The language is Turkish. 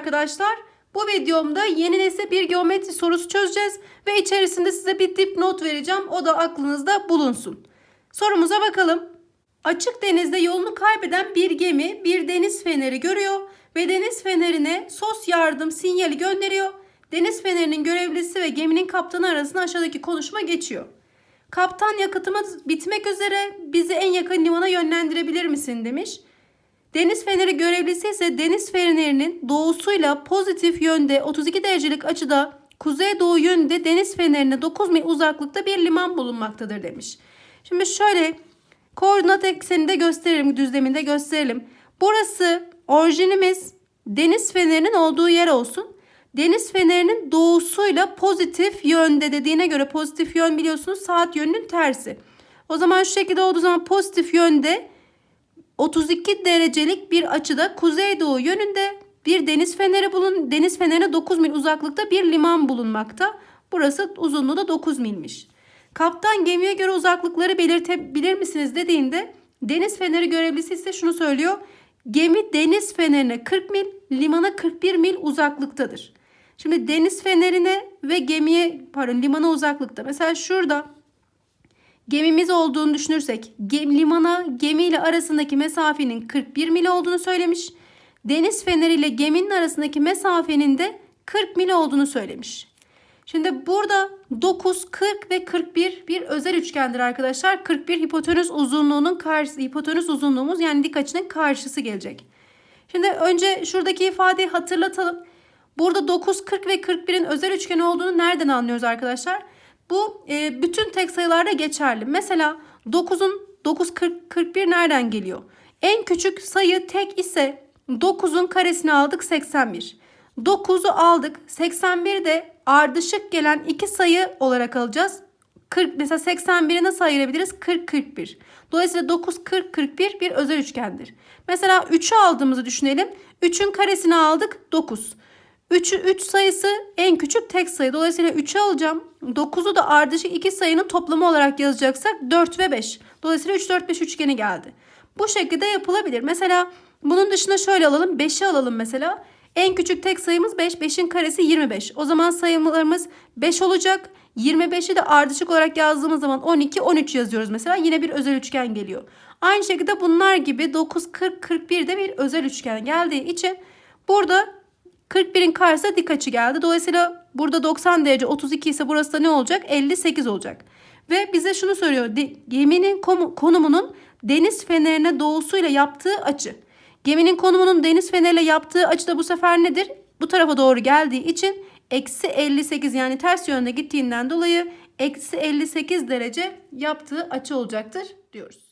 arkadaşlar. Bu videomda yeni nesil bir geometri sorusu çözeceğiz ve içerisinde size bir dipnot vereceğim. O da aklınızda bulunsun. Sorumuza bakalım. Açık denizde yolunu kaybeden bir gemi bir deniz feneri görüyor ve deniz fenerine sos yardım sinyali gönderiyor. Deniz fenerinin görevlisi ve geminin kaptanı arasında aşağıdaki konuşma geçiyor. Kaptan yakıtımız bitmek üzere bizi en yakın limana yönlendirebilir misin demiş. Deniz feneri görevlisi ise deniz fenerinin doğusuyla pozitif yönde 32 derecelik açıda kuzeydoğu yönde deniz fenerine 9 mil uzaklıkta bir liman bulunmaktadır demiş. Şimdi şöyle koordinat ekseninde gösterelim, düzleminde gösterelim. Burası orijinimiz deniz fenerinin olduğu yer olsun. Deniz fenerinin doğusuyla pozitif yönde dediğine göre pozitif yön biliyorsunuz saat yönünün tersi. O zaman şu şekilde olduğu zaman pozitif yönde 32 derecelik bir açıda kuzeydoğu yönünde bir deniz feneri bulun. Deniz fenerine 9 mil uzaklıkta bir liman bulunmakta. Burası uzunluğu da 9 milmiş. Kaptan gemiye göre uzaklıkları belirtebilir misiniz dediğinde deniz feneri görevlisi ise şunu söylüyor. Gemi deniz fenerine 40 mil, limana 41 mil uzaklıktadır. Şimdi deniz fenerine ve gemiye pardon limana uzaklıkta. Mesela şurada gemimiz olduğunu düşünürsek gem, limana gemiyle arasındaki mesafenin 41 mil olduğunu söylemiş. Deniz feneri ile geminin arasındaki mesafenin de 40 mil olduğunu söylemiş. Şimdi burada 9, 40 ve 41 bir özel üçgendir arkadaşlar. 41 hipotenüs uzunluğunun karşısı, hipotenüs uzunluğumuz yani dik açının karşısı gelecek. Şimdi önce şuradaki ifadeyi hatırlatalım. Burada 9, 40 ve 41'in özel üçgen olduğunu nereden anlıyoruz arkadaşlar? Bu e, bütün tek sayılarda geçerli. Mesela 9'un 9, 40, 41 nereden geliyor? En küçük sayı tek ise 9'un karesini aldık 81. 9'u aldık. 81 de ardışık gelen iki sayı olarak alacağız. 40 mesela 81'i nasıl ayırabiliriz? 40 41. Dolayısıyla 9 40 41 bir özel üçgendir. Mesela 3'ü aldığımızı düşünelim. 3'ün karesini aldık 9. 3'ü 3 sayısı en küçük tek sayı. Dolayısıyla 3'ü alacağım. 9'u da ardışık iki sayının toplamı olarak yazacaksak 4 ve 5. Dolayısıyla 3 4 5 üçgeni geldi. Bu şekilde yapılabilir. Mesela bunun dışında şöyle alalım. 5'i alalım mesela. En küçük tek sayımız 5. 5'in karesi 25. O zaman sayılarımız 5 olacak. 25'i de ardışık olarak yazdığımız zaman 12, 13 yazıyoruz mesela. Yine bir özel üçgen geliyor. Aynı şekilde bunlar gibi 9, 40, 41 de bir özel üçgen geldiği için burada 41'in karşısına dik açı geldi. Dolayısıyla burada 90 derece 32 ise burası da ne olacak? 58 olacak. Ve bize şunu söylüyor. Geminin konumunun deniz fenerine doğusuyla yaptığı açı. Geminin konumunun deniz feneriyle yaptığı açı da bu sefer nedir? Bu tarafa doğru geldiği için eksi 58 yani ters yönde gittiğinden dolayı eksi 58 derece yaptığı açı olacaktır diyoruz.